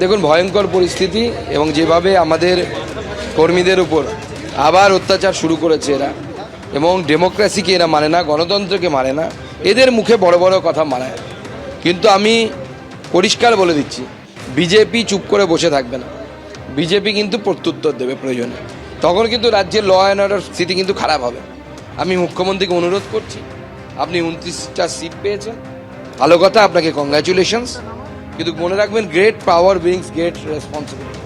দেখুন, ভয়ঙ্কর পরিস্থিতি এবং যেভাবে আমাদের কর্মীদের উপর আবার অত্যাচার শুরু করেছে এরা এবং ডেমোক্রেসিকে এরা মানে না, গণতন্ত্রকে মানে না, এদের মুখে বড় বড় কথা মানায়। কিন্তু আমি পরিষ্কার বলে দিচ্ছি, বিজেপি চুপ করে বসে থাকবে না। বিজেপি কিন্তু প্রত্যুত্তর দেবে প্রয়োজনে। তখন কিন্তু রাজ্যের ল অ্যান্ড অর্ডার স্থিতি কিন্তু খারাপ হবে। আমি মুখ্যমন্ত্রীকে অনুরোধ করছি, আপনি উনত্রিশটা সিট পেয়েছেন। ভালো কথা, আপনাকে কংগ্রাচুলেশনস কিন্তু মনে রাখবেন great power brings great responsibility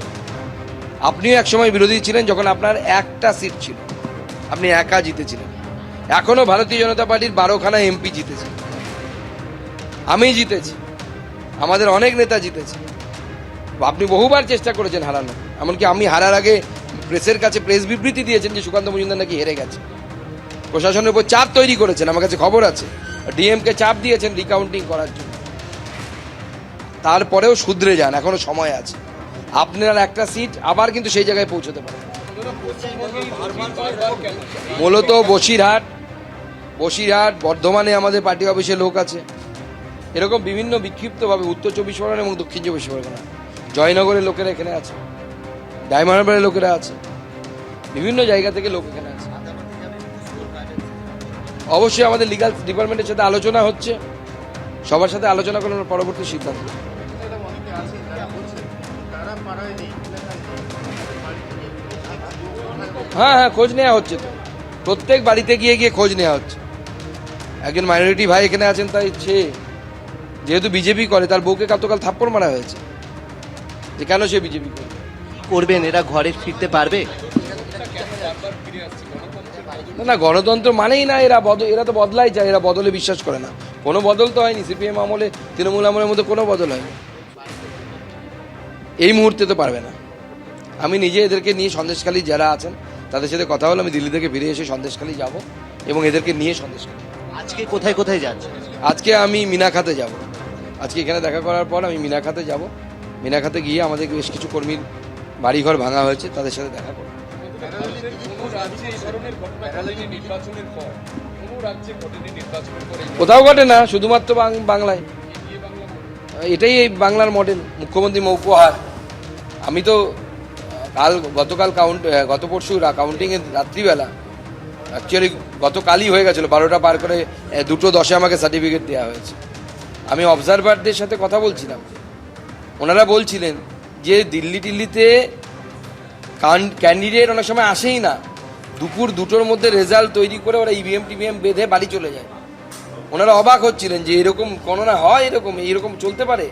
আপনিও একসময় বিরোধী ছিলেন যখন আপনার একটা সিট ছিল। আপনি একা জিতেছিলেন। এখনও ভারতীয় জনতা পার্টির বারোখানা এমপি জিতেছে। আমি জিতেছি। আমাদের অনেক নেতা জিতেছে। আপনি বহুবার চেষ্টা করেছেন হারানো এমনকি আমি হারার আগে প্রেসের কাছে প্রেস বিবৃতি দিয়েছেন যে সুকান্ত মজুমদার নাকি হেরে গেছে। প্রশাসনের উপর চাপ তৈরি করেছেন, আমার কাছে খবর আছে। ডিএমকে চাপ দিয়েছেন রিকাউন্টিং করার জন্য। তারপরেও শুধরে যান, এখনও সময় আছে। আপনার একটা সিট আবার কিন্তু সেই জায়গায় পৌঁছতে পারেন। মূলত বসিরহাট বসিরহাট, বর্ধমানে আমাদের পার্টি অফিসে লোক আছে। এরকম বিভিন্ন বিক্ষিপ্তভাবে উত্তর চব্বিশ পরগনা এবং দক্ষিণ চব্বিশ পরগনা। জয়নগরের লোকেরা এখানে আছে ডায়মন্ড হারবারের লোকেরা আছে, বিভিন্ন জায়গা থেকে লোক এখানে আছে। অবশ্যই আমাদের লিগাল ডিপার্টমেন্টের সাথে আলোচনা হচ্ছে। সবার সাথে আলোচনা করে আমরা পরবর্তী সিদ্ধান্ত হ্যাঁ হ্যাঁ খোঁজ নেওয়া হচ্ছে তো। প্রত্যেক বাড়িতে গিয়ে গিয়ে খোঁজ নেওয়া হচ্ছে। একজন মাইনরিটি ভাই এখানে আছেন তাই সে যেহেতু বিজেপি করে তার বউকে গতকাল থাপ্পড় মারা হয়েছে। যে কেন সে বিজেপি করে? করবেন? এরা ঘরে ফিরতে পারবে? না না গণতন্ত্র মানেই না এরা বদল এরা তো বদলাই চায় এরা বদলে বিশ্বাস করে না। কোনো বদল তো হয়নি সিপিএম আমলে তৃণমূল আমলের মধ্যে কোনো বদল হয়নি। এই মুহূর্তে তো পারবে না। আমি নিজে এদেরকে নিয়ে সন্দেশখালী যারা আছেন তাদের সাথে কথা হলো আমি দিল্লি থেকে ফিরে এসে সন্দেশখালী যাব এবং এদেরকে নিয়ে সন্দেশখালী আজকে কোথায় কোথায় যাচ্ছে আজকে আমি মিনাখাতে যাব। আজকে এখানে দেখা করার পর আমি মিনাখাতে যাব। মিনাখাতে গিয়ে আমাদের বেশ কিছু কর্মীর বাড়িঘর ভাঙা হয়েছে তাদের সাথে দেখা করব। কোথাও ঘটে না, শুধুমাত্র বাংলায়। এটাই এই বাংলার মডেল মুখ্যমন্ত্রী মৌপহার আমি তো, কাল, গতকাল কাউন্ট গত পরশু কাউন্টিংয়ের রাত্রিবেলা অ্যাকচুয়ালি গতকালই হয়ে গেছিল, বারোটা পার করে দুটো দশে আমাকে সার্টিফিকেট দেওয়া হয়েছে। আমি অবজারভারদের সাথে কথা বলছিলাম। ওনারা বলছিলেন যে দিল্লি টিল্লিতে ক্যান্ডিডেট অনেক সময় আসেই না। দুপুর দুটোর মধ্যে রেজাল্ট তৈরি করে ওরা ইভিএম টিভিএম বেঁধে বাড়ি চলে যায়। ওনারা অবাক হচ্ছিলেন যে এরকম কোনো না হয় এরকম এরকম চলতে পারে।